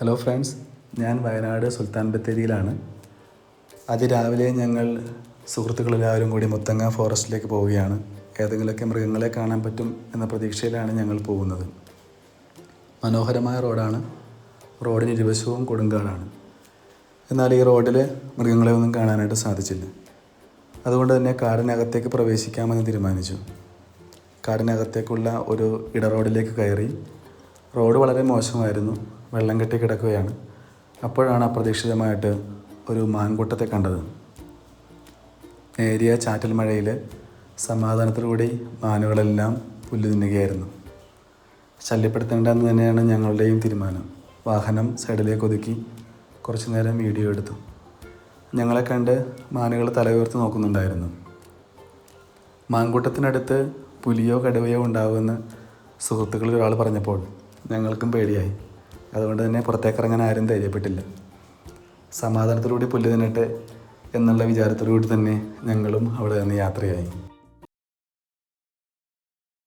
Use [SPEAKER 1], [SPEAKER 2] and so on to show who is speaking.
[SPEAKER 1] Hello friends ഞാൻ വയനാട് സുൽത്താൻ ബത്തേരിയിലാണ്. അതിരാവിലെ ഞങ്ങൾ സുഹൃത്തുക്കളെല്ലാവരും കൂടി മുത്തങ്ങ ഫോറസ്റ്റിലേക്ക് പോവുകയാണ്. ഏതെങ്കിലുമൊക്കെ മൃഗങ്ങളെ കാണാൻ പറ്റും എന്ന പ്രതീക്ഷയിലാണ് ഞങ്ങൾ പോകുന്നത്. മനോഹരമായ റോഡാണ്. റോഡിന് ഇരുവശവും കൊടുങ്കാടാണ്. എന്നാൽ ഈ റോഡിൽ മൃഗങ്ങളെ ഒന്നും കാണാനായിട്ട് സാധിച്ചില്ല. അതുകൊണ്ട് തന്നെ കാടിനകത്തേക്ക് പ്രവേശിക്കാമെന്ന് തീരുമാനിച്ചു. കാടിനകത്തേക്കുള്ള ഒരു ഇട റോഡിലേക്ക് കയറി. റോഡ് വളരെ മോശമായിരുന്നു. വെള്ളം കെട്ടി കിടക്കുകയാണ്. അപ്പോഴാണ് അപ്രതീക്ഷിതമായിട്ട് ഒരു മാൻകൂട്ടത്തെ കണ്ടത്. നേരിയ ചാറ്റൽ മഴയിൽ സമാധാനത്തോടുകൂടി മാനുകളെല്ലാം പുല്ല് തിന്നുകയായിരുന്നു. ശല്യപ്പെടുത്തേണ്ടെന്ന് തന്നെയാണ് ഞങ്ങളുടെയും തീരുമാനം. വാഹനം സൈഡിലേക്ക് ഒതുക്കി കുറച്ചു നേരം വീഡിയോ എടുത്തു. ഞങ്ങളെ കണ്ട് മാനുകൾ തലയുയർത്തി നോക്കുന്നുണ്ടായിരുന്നു. മാൻകൂട്ടത്തിനടുത്ത് പുലിയോ കടുവയോ ഉണ്ടാവുമെന്ന് സുഹൃത്തുക്കളിൽ ഒരാൾ പറഞ്ഞപ്പോൾ ഞങ്ങൾക്കും പേടിയായി. അതുകൊണ്ട് തന്നെ പുറത്തേക്കിറങ്ങാൻ ആരും ധൈര്യപ്പെട്ടില്ല. സമാധാനത്തോടുകൂടി പുല്ല് തിന്നട്ടെ എന്നുള്ള വിചാരത്തിലൂടെ തന്നെ ഞങ്ങളും അവിടെ നിന്ന് യാത്രയായി.